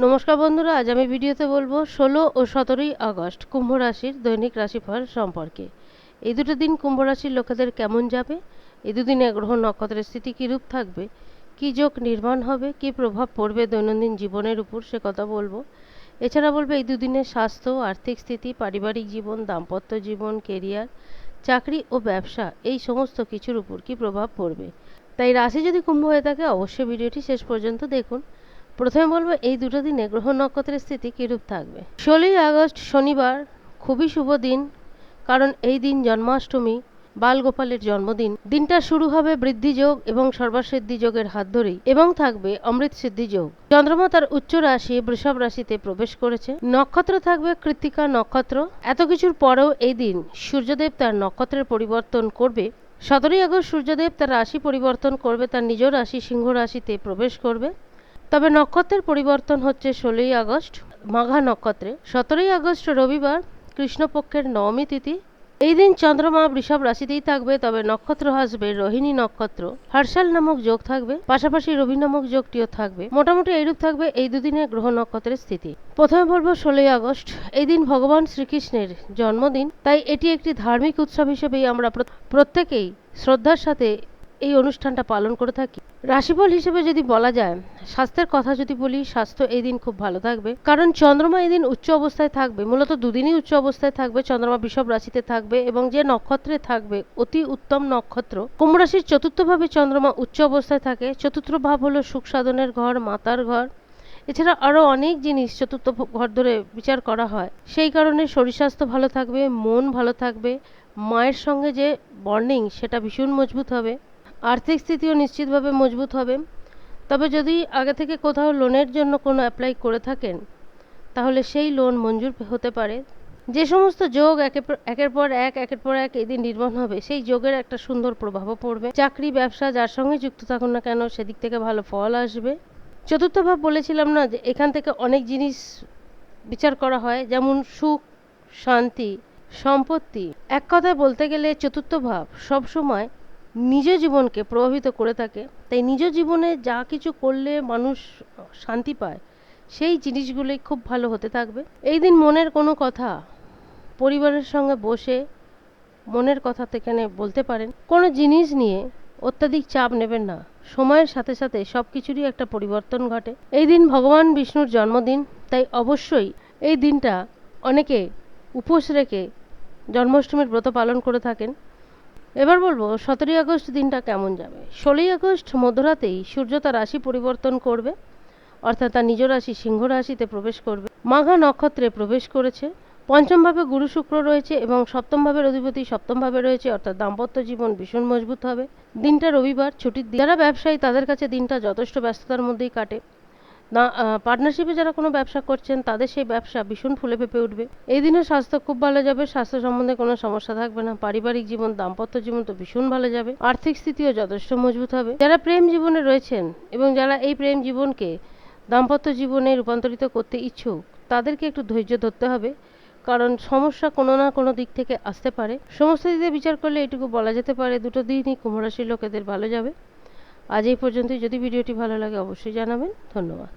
নমস্কার বন্ধুরা, আজ আমি ভিডিওতে বলব ষোলো ও সতেরোই আগস্ট কুম্ভ রাশির দৈনিক রাশিফল সম্পর্কে। এই দুটো দিন কুম্ভ রাশির লোকেদের কেমন যাবে? এই দুদিনে গ্রহ নক্ষত্রের স্থিতি কীরূপ থাকবে? কী যোগ নির্মাণ হবে? কী প্রভাব পড়বে দৈনন্দিন জীবনের উপর? সে কথা বলব। এছাড়া বলবে এই দুদিনে স্বাস্থ্য, আর্থিক স্থিতি, পারিবারিক জীবন, দাম্পত্য জীবন কেরিয়ার চাকরি ও ব্যবসা এই সমস্ত কিছুর উপর কী প্রভাব পড়বে? তাই রাশি যদি কুম্ভ হয়ে থাকে, অবশ্যই ভিডিওটি শেষ পর্যন্ত দেখুন। প্রথমে বলব, এই দুটো দিনে গ্রহ নক্ষত্রের স্থিতি কীরূপ থাকবে? ষোলোই আগস্ট, শনিবার, খুবই শুভ দিন, কারণ এই দিন জন্মাষ্টমী, বালগোপালের জন্মদিন। দিনটা শুরু হবে বৃদ্ধি যোগ এবং সর্বসিদ্ধি যোগের হাত ধরেই, এবং থাকবে অমৃত সিদ্ধি যোগ। চন্দ্রমা তার উচ্চ রাশি, বৃষভ রাশিতে প্রবেশ করেছে। নক্ষত্র থাকবে কৃত্তিকা নক্ষত্র। এত কিছুর পরেও এই দিন সূর্যদেব তার নক্ষত্রের পরিবর্তন করবে। সতেরোই আগস্ট, সূর্যদেব তার রাশি পরিবর্তন করবে, তার নিজ রাশি সিংহ রাশিতে প্রবেশ করবে। তবে নক্ষত্রের পরিবর্তন হচ্ছে ষোলোই আগস্ট, মাঘা নক্ষত্রে। সতেরোই আগস্ট রবিবার, কৃষ্ণপক্ষের নবমী তিথি। এই দিন চন্দ্রমা বৃষভ রাশিতেই থাকবে, তবে নক্ষত্র আসবে রোহিণী নক্ষত্র। হর্ষাল নামক যোগ থাকবে, পাশাপাশি রবি নামক যোগটিও থাকবে। মোটামুটি এইরূপ থাকবে এই দুদিনে গ্রহ নক্ষত্রের স্থিতি। প্রথমে বলব ষোলোই আগস্ট। এই দিন ভগবান শ্রীকৃষ্ণের জন্মদিন, তাই এটি একটি ধার্মিক উৎসব হিসেবেই আমরা প্রত্যেকেই শ্রদ্ধার সাথে এই অনুষ্ঠানটা পালন করে থাকি। রাশিফল হিসেবে যদি বলা যায় স্বাস্থ্যের কথা যদি বলি, স্বাস্থ্য এই দিন খুব ভালো থাকবে। কারণ চন্দ্রমা এই দিন উচ্চ অবস্থায় থাকবে। মূলত দুদিনই উচ্চ অবস্থায় থাকবে। চন্দ্রমা বিষব রাশিতে থাকবে এবং যে নক্ষত্রে থাকবে, অতি উত্তম নক্ষত্র। কুম্ভ রাশির চতুর্থভাবে চন্দ্রমা উচ্চ অবস্থায় থাকে। চতুর্থ ভাব হলো সুখ সাধনের ঘর, মাতার ঘর। এছাড়া আরও অনেক জিনিস চতুর্থ ঘর ধরে বিচার করা হয়। সেই কারণে শরীর স্বাস্থ্য ভালো থাকবে, মন ভালো থাকবে। মায়ের সঙ্গে যে বর্নিং সেটা ভীষণ মজবুত হবে। আর্থিক স্থিতিও নিশ্চিতভাবে মজবুত হবে। তবে যদি আগে থেকে কোথাও লোনের জন্য কোনো অ্যাপ্লাই করে থাকেন, তাহলে সেই লোন মঞ্জুর হতে পারে। যে সমস্ত যোগ একের পর এক, একের পর এক এদিন দিন নির্মাণ হবে, সেই যোগের একটা সুন্দর প্রভাবও পড়বে। চাকরি, ব্যবসা যার সঙ্গে যুক্ত থাকুন না কেন, সেদিক থেকে ভালো ফল আসবে। চতুর্থ ভাব বলেছিলাম না যে এখান থেকে অনেক জিনিস বিচার করা হয়, যেমন সুখ, শান্তি, সম্পত্তি। এক কথায় বলতে গেলে চতুর্থ ভাব সবসময় নিজ জীবনকে প্রভাবিত করে থাকে। তাই নিজ জীবনে যা কিছু করলে মানুষ শান্তি পায়, সেই জিনিসগুলোই খুব ভালো হতে থাকবে। এই দিন মনের কোনো কথা পরিবারের সঙ্গে বসে মনের কথা এখানে বলতে পারেন। কোনো জিনিস নিয়ে অত্যাধিক চাপ নেবেন না। সময়ের সাথে সাথে সব কিছুরই একটা পরিবর্তন ঘটে। এই দিন ভগবান বিষ্ণুর জন্মদিন, তাই অবশ্যই এই দিনটা অনেকে উপোস রেখে জন্মাষ্টমীর ব্রত পালন করে থাকেন। এবার বলব, সতেরোই আগস্ট দিনটা কেমন যাবে? ষোলোই আগস্ট মধ্যরাতেই সূর্য তার রাশি পরিবর্তন করবে, অর্থাৎ তার নিজ রাশি সিংহ রাশিতে প্রবেশ করবে। মাঘা নক্ষত্রে প্রবেশ করেছে। পঞ্চমভাবে গুরু শুক্র রয়েছে এবং সপ্তম ভাবের অধিপতি, সপ্তম ভাবে রয়েছে, অর্থাৎ দাম্পত্য জীবন ভীষণ মজবুত হবে। দিনটা রবিবার, ছুটির যারা ব্যবসায়ী, তাদের কাছে দিনটা যথেষ্ট ব্যস্ততার মধ্যেই কাটে। না পার্টনারশিপে যারা কোনো ব্যবসা করছেন, তাদের সেই ব্যবসা ভীষণ ফুলে ফেপে উঠবে। এই দিনে স্বাস্থ্য খুব ভালো যাবে, স্বাস্থ্য সম্বন্ধে কোনো সমস্যা থাকবে না। পারিবারিক জীবন, দাম্পত্য জীবন তো ভীষণ ভালো যাবে। আর্থিক স্থিতিও যথেষ্ট মজবুত হবে। যারা প্রেম জীবনে রয়েছেন এবং যারা এই প্রেম জীবনকে দাম্পত্য জীবনে রূপান্তরিত করতে ইচ্ছুক, তাদেরকে একটু ধৈর্য ধরতে হবে। কারণ সমস্যা কোনো না কোনো দিক থেকে আসতে পারে। সমস্ত দিকে বিচার করলে এটুকু বলা যেতে পারে, দুটো দিনই কুম্ভরাশির লোকেদের ভালো যাবে। আজ এই পর্যন্তই। যদি ভিডিওটি ভালো লাগে, অবশ্যই জানাবেন। ধন্যবাদ।